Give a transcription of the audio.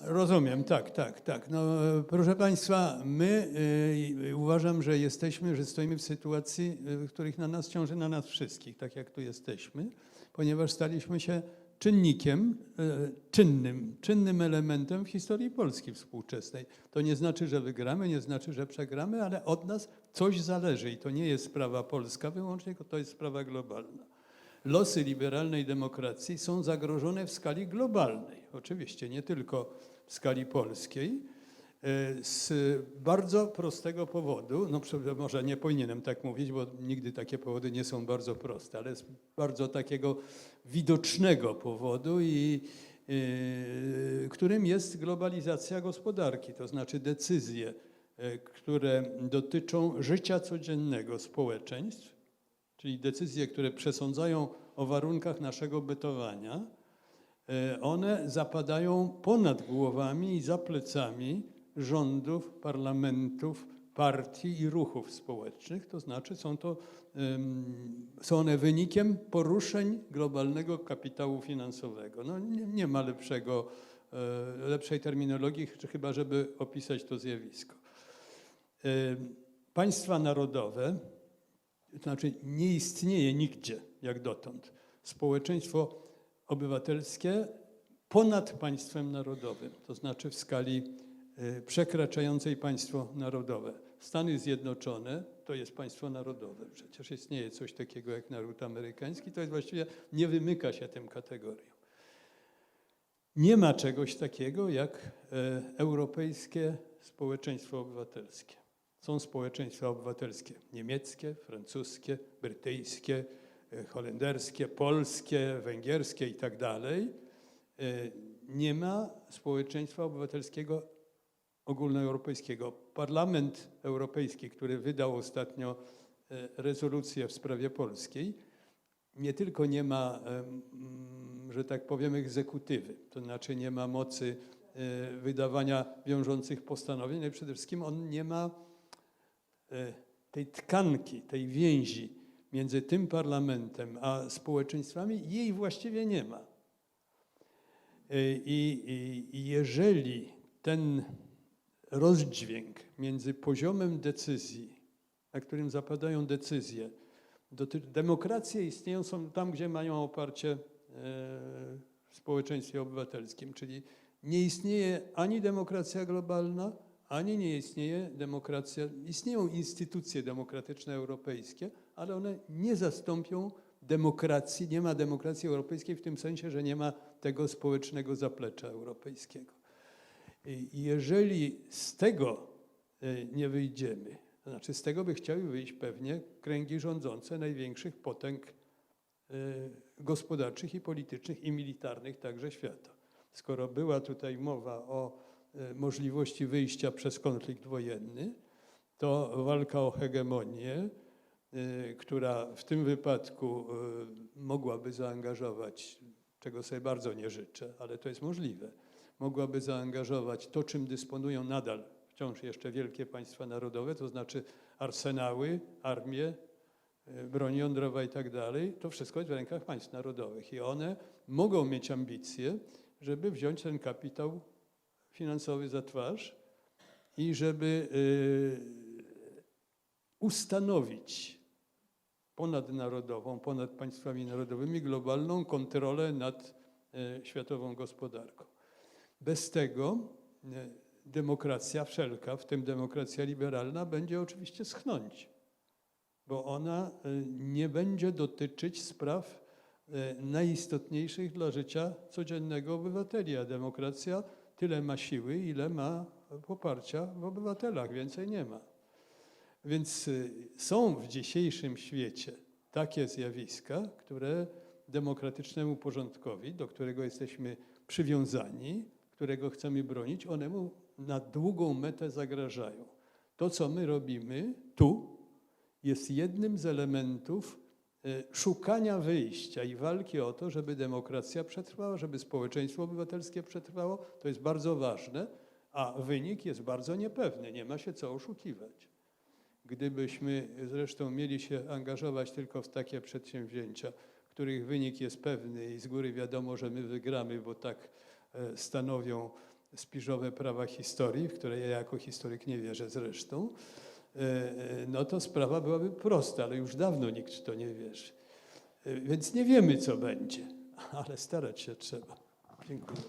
Rozumiem, tak, tak, tak. No, proszę Państwa, my y, uważam, że jesteśmy, że stoimy w sytuacji, y, w których na nas ciąży na nas wszystkich, tak jak tu jesteśmy, ponieważ staliśmy się czynnikiem, y, czynnym, czynnym elementem w historii Polski współczesnej. To nie znaczy, że wygramy, nie znaczy, że przegramy, ale od nas coś zależy i to nie jest sprawa polska wyłącznie, to jest sprawa globalna losy liberalnej demokracji są zagrożone w skali globalnej. Oczywiście nie tylko w skali polskiej. e, Z bardzo prostego powodu, no może nie powinienem tak mówić, bo nigdy takie powody nie są bardzo proste, ale z bardzo takiego widocznego powodu i e, którym jest globalizacja gospodarki, to znaczy decyzje, e, które dotyczą życia codziennego społeczeństw, czyli decyzje, które przesądzają o warunkach naszego bytowania, e, one zapadają ponad głowami i za plecami rządów, parlamentów, partii i ruchów społecznych. To znaczy są, to, są one wynikiem poruszeń globalnego kapitału finansowego. No, nie, nie ma lepszego, e, lepszej terminologii, chyba żeby opisać to zjawisko. E, Państwa narodowe, to znaczy nie istnieje nigdzie, jak dotąd, społeczeństwo obywatelskie ponad państwem narodowym, to znaczy w skali y, przekraczającej państwo narodowe. Stany Zjednoczone to jest państwo narodowe. Przecież istnieje coś takiego jak naród amerykański, to jest właściwie nie wymyka się tym kategoriom. Nie ma czegoś takiego jak e, europejskie społeczeństwo obywatelskie. Są społeczeństwa obywatelskie niemieckie, francuskie, brytyjskie, e, holenderskie, polskie, węgierskie i tak dalej. E, Nie ma społeczeństwa obywatelskiego ogólnoeuropejskiego. Parlament Europejski, który wydał ostatnio e, rezolucję w sprawie polskiej, nie tylko nie ma, mm, że tak powiem, egzekutywy, to znaczy nie ma mocy wydawania wiążących postanowień, ale przede wszystkim on nie ma tej tkanki, tej więzi między tym parlamentem a społeczeństwami, jej właściwie nie ma. E, I, jeżeli ten rozdźwięk między poziomem decyzji, na którym zapadają decyzje, demokracje istnieją są tam, gdzie mają oparcie e, w społeczeństwie obywatelskim, czyli nie istnieje ani demokracja globalna, ani nie istnieje demokracja. Istnieją instytucje demokratyczne europejskie, ale one nie zastąpią demokracji. Nie ma demokracji europejskiej w tym sensie, że nie ma tego społecznego zaplecza europejskiego. I jeżeli z tego e, nie wyjdziemy, to znaczy z tego by chciały wyjść pewnie kręgi rządzące największych potęg e, gospodarczych i politycznych i militarnych także świata. Skoro była tutaj mowa o możliwości wyjścia przez konflikt wojenny, to walka o hegemonię, e, która w tym wypadku e, mogłaby zaangażować, czego sobie bardzo nie życzę, ale to jest możliwe, mogłaby zaangażować to, czym dysponują nadal wciąż jeszcze wielkie państwa narodowe, to znaczy arsenały, armie, e, broń jądrowa i tak dalej, to wszystko jest w rękach państw narodowych i one mogą mieć ambicje, żeby wziąć ten kapitał finansowy za twarz i żeby e, ustanowić ponadnarodową, ponad państwami narodowymi globalną kontrolę nad e, światową gospodarką. Bez tego e, demokracja wszelka, w tym demokracja liberalna, będzie oczywiście schnąć, bo ona nie będzie dotyczyć spraw najistotniejszych dla życia codziennego obywateli, a demokracja tyle ma siły, ile ma poparcia w obywatelach, więcej nie ma. Więc y, są w dzisiejszym świecie takie zjawiska, które demokratycznemu porządkowi, do którego jesteśmy przywiązani, którego chcemy bronić, one mu na długą metę zagrażają. To, co my robimy tu, jest jednym z elementów szukania wyjścia i walki o to, żeby demokracja przetrwała, żeby społeczeństwo obywatelskie przetrwało. To jest bardzo ważne, a wynik jest bardzo niepewny. Nie ma się co oszukiwać. Gdybyśmy zresztą mieli się angażować tylko w takie przedsięwzięcia, których wynik jest pewny i z góry wiadomo, że my wygramy, bo tak e, stanowią spiżowe prawa historii, w które ja jako historyk nie wierzę zresztą, no to sprawa byłaby prosta, ale już dawno nikt w to nie wierzy. E, Więc nie wiemy, co będzie, ale starać się trzeba. Dziękuję.